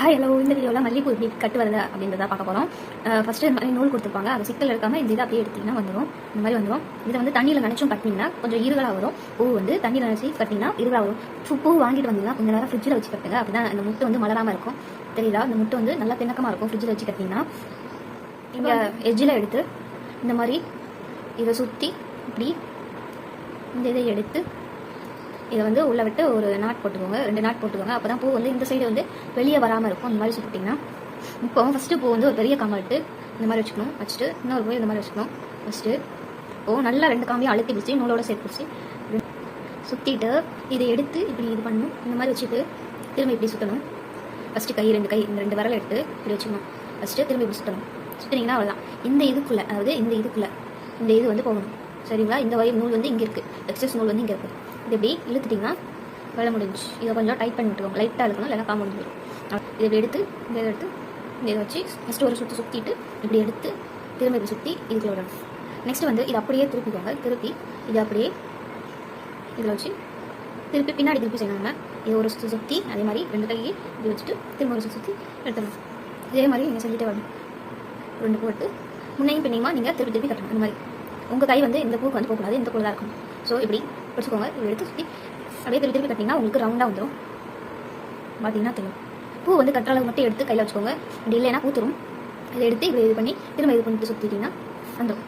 Hi hello இந்த வீடியோவில் மல்லிகைப்பூ எப்படி கட்டுவது அப்படின்றத பார்க்க போகிறோம் ஃபஸ்ட்டு இந்த மாதிரி நூல் கொடுத்துருப்பாங்க. அது சிக்கல் எடுக்காமல் இந்த இதை அப்படியே எடுத்திங்கன்னா வந்துடும் இந்த மாதிரி வந்துடும் இதை வந்து தண்ணியில் நினச்சும் கட்டினீங்கன்னா கொஞ்சம் இருகலாக வரும். பூ வந்து தண்ணியில் நினச்சி கட்டிங்கன்னா இருகலாக வரும். பூ- வாங்கிட்டு வந்தீங்கன்னா கொஞ்சம் நேரம் ஃப்ரிட்ஜில் வச்சு கட்டுங்க. அப்படி தான் அந்த முட்டை வந்து மலராமல் இருக்கும். தெரியுதா? அந்த முட்டை வந்து நல்லா திணக்கமாக இருக்கும் ஃப்ரிட்ஜில் வச்சு கட்டிங்கன்னா இங்கே எஜ்ஜில் எடுத்து இந்த மாதிரி இதை சுற்றி இப்படி இந்த இதை எடுத்து இதை வந்து உள்ள விட்டு ஒரு நாட் போட்டுக்கோங்க. ரெண்டு நாட் போட்டுக்கோங்க. அப்போ தான் பூ வந்து இந்த சைடு வந்து வெளியே வராமல் இருக்கும். இந்த மாதிரி சுட்டிங்கன்னா இப்போ ஃபஸ்ட்டு பூ வந்து ஒரு பெரிய காம்பை எடுத்து இந்த மாதிரி வச்சுக்கணும். வச்சுட்டு இன்னொரு பூ இந்த மாதிரி வச்சுக்கணும். ஃபஸ்ட்டு இப்போது நல்லா ரெண்டு காம்பையும் அழுத்தி பிடிச்சி நூலோட சேர்த்து பிடிச்சி சுற்றிட்டு இதை எடுத்து இப்படி இது பண்ணணும். இந்த மாதிரி வச்சுட்டு திரும்ப இப்படி சுற்றணும் ஃபஸ்ட்டு கை ரெண்டு கை இந்த ரெண்டு விரலை எடுத்து இப்படி வச்சுக்கணும். ஃபஸ்ட்டு திரும்ப இப்படி சுற்றணும் சுற்றினீங்கன்னா அவ்வளோதான் இந்த இதுக்குள்ளே அதாவது இந்த இதுக்குள்ளே இந்த இது வந்து போகணும். சரிங்களா? இந்த வயிறு நூல் வந்து இங்கே இருக்குது எக்ஸஸ் நூல் வந்து இங்கே இருக்குது இது இப்படி இழுத்துட்டிங்கன்னா வேலை முடிஞ்சு இதை கொஞ்சம் டைட் பண்ணி விட்டுக்கோங்க. லைட்டாக இருக்கணும் இல்லைனா காம்பு முடிஞ்சிடும் இதை இப்படி எடுத்து இதை எடுத்து இதை வச்சு ஃபஸ்ட்டு ஒரு சுற்றி சுற்றிட்டு இப்படி எடுத்து திரும்ப இப்படி சுற்றி இதுக்குள்ள விடணும். நெக்ஸ்ட் வந்து இது அப்படியே திருப்பிக்கோங்க. திருப்பி இது அப்படியே இதில் வச்சு திருப்பி பின்னாடி திருப்பி செய்யணும் இதை இது ஒரு சுற்றி சுற்றி அதே மாதிரி ரெண்டு கையை இப்படி வச்சுட்டு திரும்ப ஒரு சுற்றி எடுத்துடணும். இதே மாதிரி நீங்கள் செஞ்சுட்டே வரணும். ரெண்டு போட்டு முன்னையும் பின்னையுமா நீங்கள் திருப்பி திருப்பி கட்டணும். இந்த மாதிரி. உங்கள் கை வந்து இந்த பூக்கு வந்து போகக்கூடாது. இந்த பூ தான் இருக்கும் ஸோ இப்படி பிடிச்சிக்கோங்க இதை எடுத்து சுற்றி அப்படியே திருப்பி திருப்பி கட்டிங்கன்னா உங்களுக்கு ரவுண்டாக வந்துடும் பார்த்தீங்கன்னா தெரியும். பூ வந்து கட்டுற அளவு மட்டும் எடுத்து கையில் வச்சுக்கோங்க. அப்படி இல்லைன்னா பூத்துரும் இதை எடுத்து இப்படி இது பண்ணி திரும்ப இது பண்ணிட்டு சுற்றிட்டிங்கன்னா வந்துடும்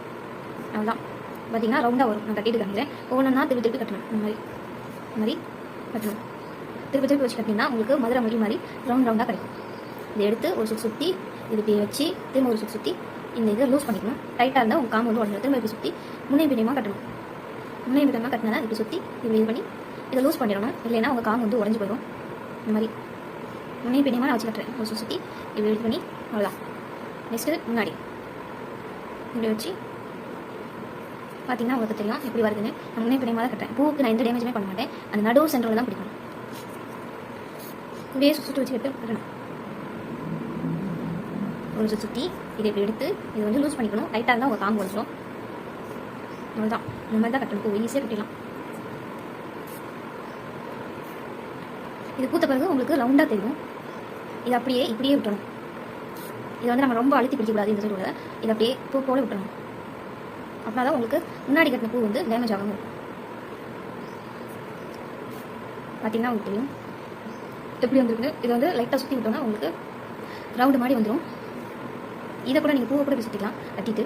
அவ்வளோதான் பார்த்தீங்கன்னா ரவுண்டாக வரும். நான் கட்டிட்டு காமிக்கிறேன். ஒவ்வொன்றா திருப்பி திருப்பி கட்டணும். இந்த மாதிரி. இந்த மாதிரி கட்டணும். திருப்பி திருப்பி வச்சு கட்டிங்கன்னா உங்களுக்கு மதுரை மொழி மாதிரி ரவுண்ட் ரவுண்டாக கிடைக்கும். இதை எடுத்து ஒரு சுற்றி சுற்றி இது இப்படி வச்சு திரும்ப ஒரு சுற்றி சுற்றி இந்த இதை லூஸ் பண்ணிக்கணும். டைட்டாக இருந்தால் உங்கள் காம்பு வந்து உடனே திரும்ப இப்படி சுற்றி முன்னே பின்னியமாக கட்டணும். முன்னே விதமாக கட்டினா இப்படி சுற்றி இப்படி இது பண்ணி இதை லூஸ் பண்ணிடணும். இல்லைன்னா உங்கள் காம்பு வந்து உடஞ்சி போயிடும். இந்த மாதிரி. முன்னே பிடிமா நான் வச்சு கட்டுறேன். ஒரு சுற்றி இப்படி இது பண்ணி அவ்வளோதான் நெக்ஸ்ட்டு முன்னாடி. இப்படி வச்சு பார்த்தீங்கன்னா உங்களுக்கு தெரியும் எப்படி வருதுன்னு. நான் முன்னே பிடிமா தான் கட்டுறேன். பூவுக்கு நான் எந்த டேமேஜுமே பண்ண மாட்டேன். அந்த நடுவு சென்டரில் தான் பிடிக்கணும். இப்படியே சுற்றி வச்சு கட்டு கட்டணும். ஒரு சுற்றி இதை இப்படி எடுத்து இதை வந்து லூஸ் பண்ணிக்கணும். டைட்டாக இருந்தால் உங்கள் காம்பு வந்துடும் அவ்வளோதான் இந்த மாதிரி தான் கட்டணும். பூ ஈஸியாக கட்டிடலாம். இது பூத்த பிறகு உங்களுக்கு ரவுண்டாக தெரியும். இது அப்படியே இப்படியே விட்டணும். இதை வந்து நம்ம ரொம்ப அழுத்தி பிடிக்கக்கூடாது இந்த சைடு இதை அப்படியே பூ போல விட்டணும். அப்படின்னா தான் உங்களுக்கு முன்னாடி கட்டின பூ வந்து டேமேஜ் ஆகாமல் இருக்கும். பார்த்தீங்கன்னா உங்களுக்கு தெரியும். எப்படி வந்துருக்கு இது வந்து லைட்டாக சுற்றி விட்டோம்னா உங்களுக்கு ரவுண்டு மாதிரி வந்துடும் இதை கூட நீங்கள் பூவை கூட போய் சுற்றிக்கலாம் கட்டிட்டு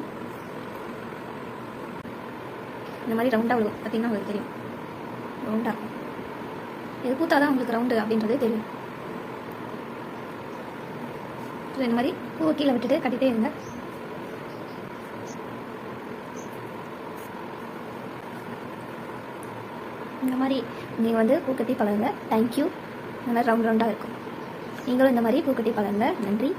இந்த மாதிரி ரவுண்டாக விழுகும். பார்த்தீங்கன்னா உங்களுக்கு தெரியும். ரவுண்டாக இருக்கும் இது பூத்தாதான் உங்களுக்கு ரவுண்டு அப்படின்றதே தெரியும். ஸோ இந்த மாதிரி பூவை கீழே விட்டுட்டு கட்டிகிட்டே இருங்க. இந்த மாதிரி நீங்கள் வந்து பூக்கட்டி பழகுங்க. தேங்க்யூ இந்த மாதிரி ரவுண்ட் ரவுண்டாக இருக்கும். நீங்களும் இந்த மாதிரி பூக்கட்டி பழகுங்க. நன்றி.